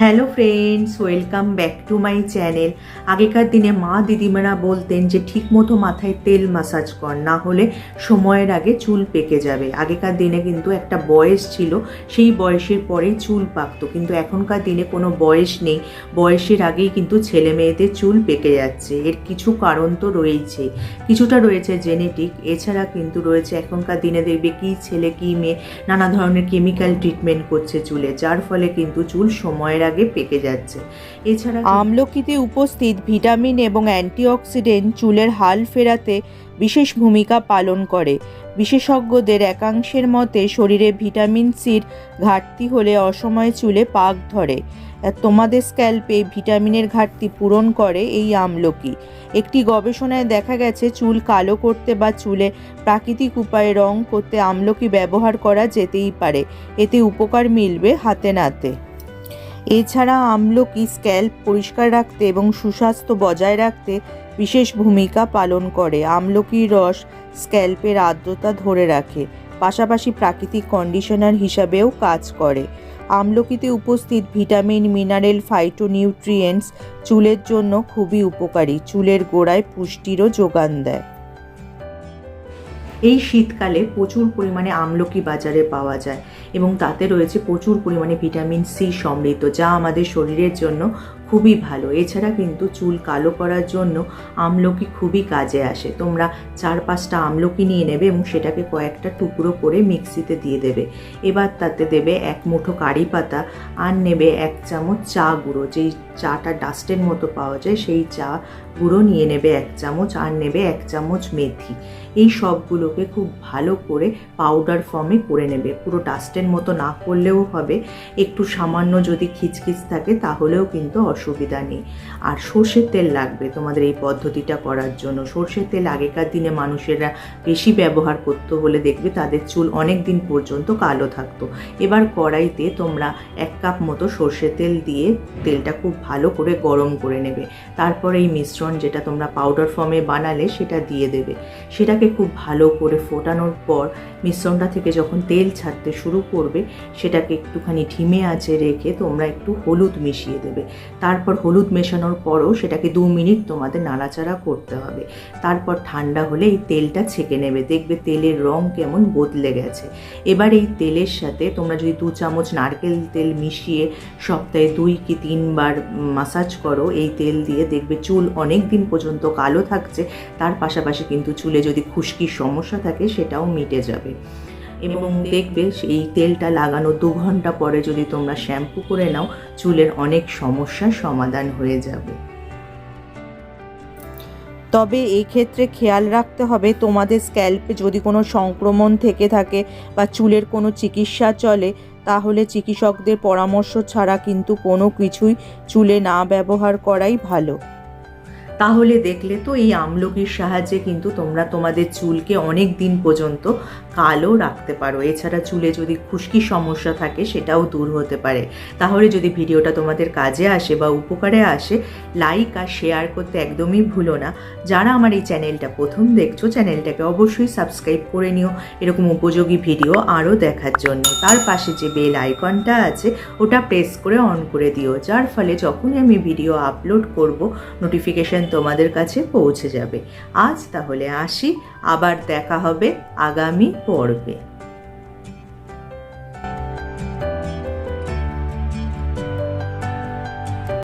Hello friends welcome back to my channel আগেকার দিনে মা দিদিমারা বলতেন যে ঠিকমতো মাথায় তেল মাসাজ কর, না হলে সময়ের আগে চুল পেকে যাবে। আগেকার দিনে কিন্তু একটা বয়স ছিল, সেই বয়সের পরেই চুল পাকতো। কিন্তু এখনকার দিনে কোনো বয়স নেই, বয়সের আগেই কিন্তু ছেলে মেয়েদের চুল পেকে যাচ্ছে। এর কিছু কারণ তো রয়েছে। কিছুটা রয়েছে জেনেটিক এছাড়া কিন্তু রয়েছে এখনকার দিনে দেখবে কি ছেলে কী মেয়ে নানা ধরনের কেমিক্যাল ট্রিটমেন্ট করছে চুলে, যার ফলে কিন্তু চুল সময়ের আগে পেকে যাচ্ছে। এছাড়া আমলকিতে উপস্থিত ভিটামিন এবং অ্যান্টিঅক্সিডেন্ট চুলের হাল ফেরাতে বিশেষ ভূমিকা পালন করে। বিশেষজ্ঞদের একাংশের মতে, শরীরে ভিটামিন সির ঘাটতি হলে অসময়ে চুলে পাক ধরে। তোমাদের স্ক্যাল্পে ভিটামিনের ঘাটতি পূরণ করে এই আমলকি। একটি গবেষণায় দেখা গেছে, চুল কালো করতে বা চুলে প্রাকৃতিক উপায়ে রং করতে আমলকি ব্যবহার করা যেতেই পারে। এতে উপকার মিলবে হাতে নাতে। এছাড়া আমলকি, স্ক্যাল্প পরিষ্কার রাখতে এবং সুস্বাস্থ্য বজায় রাখতে বিশেষ ভূমিকা পালন করে। আমলকির রস স্ক্যাল্পের আর্দ্রতা ধরে রাখে, পাশাপাশি প্রাকৃতিক কন্ডিশনার হিসাবেও কাজ করে। আমলকিতে উপস্থিত ভিটামিন, মিনারেল, ফাইটোনিউট্রিয়েন্টস চুলের জন্য খুবই উপকারী। চুলের গোড়ায় পুষ্টিরও যোগান দেয়। এই শীতকালে প্রচুর পরিমাণে আমলকি বাজারে পাওয়া যায় এবং তাতে রয়েছে প্রচুর পরিমাণে ভিটামিন সি সমৃদ্ধ, যা আমাদের শরীরের জন্য খুবই ভালো। এছাড়া কিন্তু চুল কালো করার জন্য আমলকি খুবই কাজে আসে। তোমরা চার পাঁচটা আমলকি নিয়ে নেবে এবং সেটাকে কয়েকটা টুকরো করে মিক্সিতে দিয়ে দেবে। এবার তাতে দেবে এক মুঠো কারি পাতা আর নেবে এক চামচ চা গুঁড়ো, যেই চাটা ডাস্টের মতো পাওয়া যায়, সেই চা গুঁড়ো নিয়ে নেবে এক চামচ আর নেবে এক চামচ মেথি। এই সবগুলোকে খুব ভালো করে পাউডার ফর্মে করে নেবে। পুরো ডাস্টের মতো না করলেও হবে। একটু সামান্য যদি খিচখিচ থাকে তাহলেও কিন্তু অসুবিধা নেই। আর সর্ষের তেল লাগবে তোমাদের এই পদ্ধতিটা করার জন্য। সর্ষের তেল আগেকার দিনে মানুষেরা বেশি ব্যবহার করতো বলে দেখবে, তাদের চুল অনেক দিন পর্যন্ত কালো থাকতো। এবার কড়াইতে তোমরা এক কাপ মতো সর্ষের তেল দিয়ে তেলটা খুব ভালো করে গরম করে নেবে। তারপর এই মিশ্রণ যেটা তোমরা পাউডার ফর্মে বানালে সেটা দিয়ে দেবে। সেটাকে খুব ভালো করে ফোটানোর পর মিশ্রণটা থেকে যখন তেল ছাড়তে শুরু করবে, সেটাকে একটুখানি ঢিমে আঁচে রেখে তোমরা একটু হলুদ মিশিয়ে দেবে। তারপর হলুদ মেশানোর পরও সেটাকে দু মিনিট তোমাদের নাড়াচাড়া করতে হবে। তারপর ঠান্ডা হলে এই তেলটা ছেঁকে নেবে। দেখবে তেলের রং কেমন বদলে গেছে। এবার এই তেলের সাথে তোমরা যদি দু চামচ নারকেল তেল মিশিয়ে সপ্তাহে দুই কি তিনবার মাসাজ করো, এই তেল দিয়ে দেখবে চুল অনেক দিন পর্যন্ত কালো থাকছে, তার পাশাপাশি কিন্তু চুলে যদি খুশকির সমস্যা থাকে, সেটাও মিটে যাবে। এবং দেখবে এই তেলটা লাগানো দু ঘণ্টা পরে যদি তোমরা শ্যাম্পু করে নাও, চুলের অনেক সমস্যার সমাধান হয়ে যাবে। তবে এই ক্ষেত্রে খেয়াল রাখতে হবে, তোমাদের স্ক্যাল্পে যদি কোনো সংক্রমণ থেকে থাকে বা চুলের কোনো চিকিৎসা চলে তাহলে চিকিৎসকদের পরামর্শ ছাড়া কিন্তু কোনো কিছুই চুলে না ব্যবহার করাই ভালো। তাহলে দেখলে তো এই আমলকির সাহায্যে কিন্তু তোমরা তোমাদের চুলকে অনেক দিন পর্যন্ত কালো রাখতে পারো। এছাড়া চুলে যদি খুশকি সমস্যা থাকে, সেটাও দূর হতে পারে। তাহলে যদি ভিডিওটা তোমাদের কাজে আসে বা উপকারে আসে লাইক আর শেয়ার করতে একদমই ভুলো না। যারা আমার এই চ্যানেলটা প্রথম দেখছ, চ্যানেলটাকে অবশ্যই সাবস্ক্রাইব করে নিও। এরকম উপযোগী ভিডিও আরও দেখার জন্য। তার পাশে যে বেল আইকনটা আছে, ওটা প্রেস করে অন করে দিও। যার ফলে যখনই আমি ভিডিও আপলোড করব নোটিফিকেশান তোমাদের কাছে পৌঁছে যাবে। আজ তাহলে আসি আবার দেখা হবে আগামী পর্বে।